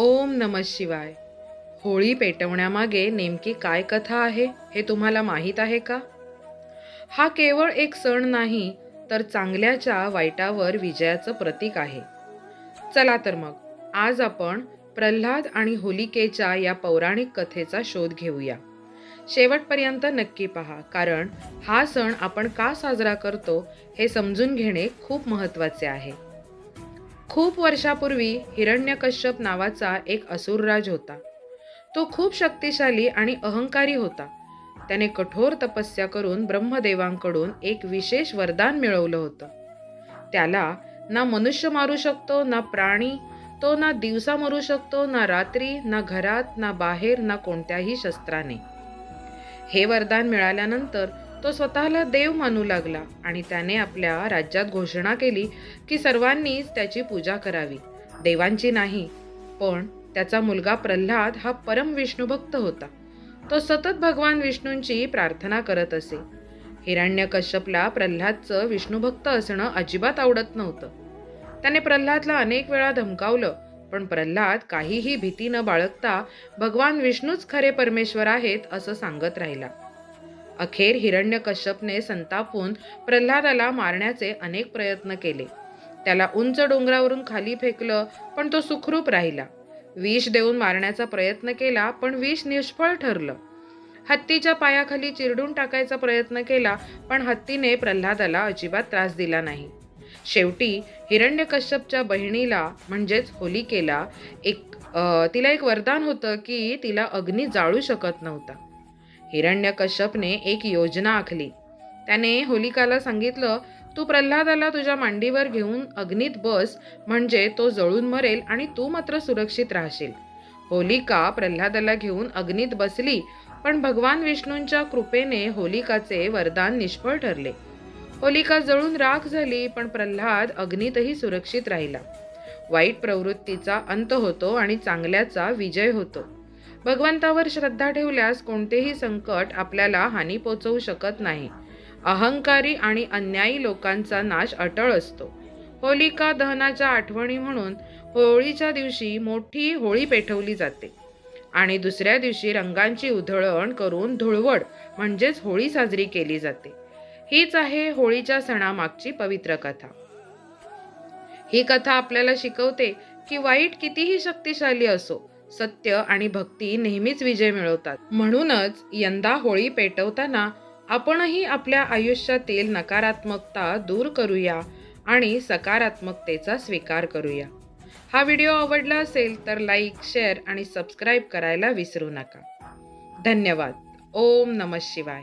ओम नम शिवाय. होळी पेटवण्यामागे नेमकी काय कथा आहे हे तुम्हाला माहीत आहे का? हा केवळ एक सण नाही तर चांगल्याच्या वाईटावर विजयाचं प्रतीक आहे. चला तर मग आज आपण प्रल्हाद आणि होलिकेच्या या पौराणिक कथेचा शोध घेऊया. शेवटपर्यंत नक्की पहा कारण हा सण आपण का साजरा करतो हे समजून घेणे खूप महत्त्वाचे आहे. खूप वर्षापूर्वी हिरण्यकश्यप नावाचा एक असुरराज होता. तो खूप शक्तिशाली आणि अहंकारी होता. त्याने कठोर तपस्या करून ब्रह्मदेवांकडून एक विशेष वरदान मिळवलं होतं. त्याला ना मनुष्य मारू शकतो ना प्राणी तो ना दिवसा मरू शकतो ना रात्री ना घरात ना बाहेर ना कोणत्याही शस्त्राने. हे वरदान मिळाल्यानंतर तो स्वतःला देव मानू लागला आणि त्याने आपल्या राज्यात घोषणा केली की सर्वांनीच त्याची पूजा करावी. देवांची नाही पण त्याचा मुलगा प्रल्हाद हा परम विष्णुभक्त होता. तो सतत भगवान विष्णूंची प्रार्थना करत असे. हिरण्यकश्यपला प्रल्हादचं विष्णुभक्त असणं अजिबात आवडत नव्हतं. त्याने प्रल्हादला अनेक वेळा धमकावलं पण प्रल्हाद काहीही भीती न बाळगता भगवान विष्णूच खरे परमेश्वर आहेत असं सांगत राहिला. अखेर हिरण्यकश्यपने संतापून प्रल्हादाला मारण्याचे अनेक प्रयत्न केले. त्याला उंच डोंगरावरून खाली फेकलं पण तो सुखरूप राहिला. विष देऊन मारण्याचा प्रयत्न केला पण विष निष्फळ ठरलं. हत्तीच्या पायाखाली चिरडून टाकायचा प्रयत्न केला पण हत्तीने प्रल्हादाला अजिबात त्रास दिला नाही. शेवटी हिरण्यकश्यपच्या बहिणीला म्हणजेच होलिकेला एक तिला एक वरदान होतं की तिला अग्नी जाळू शकत नव्हता. हिरण्यकश्यपने एक योजना आखली. त्याने होलिकाला सांगितलं तू प्रल्हादाला तुझ्या मांडीवर घेऊन अग्नीत बस म्हणजे तो जळून मरेल आणि तू मात्र सुरक्षित राहशील. होलिका प्रल्हादाला घेऊन अग्नीत बसली पण भगवान विष्णूंच्या कृपेने होलिकाचे वरदान निष्फळ ठरले. होलिका जळून राख झाली पण प्रल्हाद अग्नीतही सुरक्षित राहिला. वाईट प्रवृत्तीचा अंत होतो आणि चांगल्याचा विजय होतो. भगवंतावर श्रद्धा ठेवल्यास कोणतेही संकट आपल्याला हानी पोचवू शकत नाही. अहंकारी आणि अन्यायी लोकांचा नाश अटळ असतो. होलिका दहनाच्या आठवणी म्हणून होळीच्या दिवशी मोठी होळी पेटवली जाते आणि दुसऱ्या दिवशी रंगांची उधळण करून धुळवड म्हणजेच होळी साजरी केली जाते. हीच आहे होळीच्या सणामागची पवित्र कथा. ही कथा आपल्याला शिकवते की वाईट कितीही शक्तिशाली असो सत्य आणि भक्ती नेहमीच विजय मिळवतात. म्हणूनच यंदा होळी पेटवताना आपणही आपल्या आयुष्यातील नकारात्मकता दूर करूया आणि सकारात्मकतेचा स्वीकार करूया. हा व्हिडिओ आवडला असेल तर लाईक शेअर आणि सबस्क्राईब करायला विसरू नका. धन्यवाद. ओम नम शिवाय.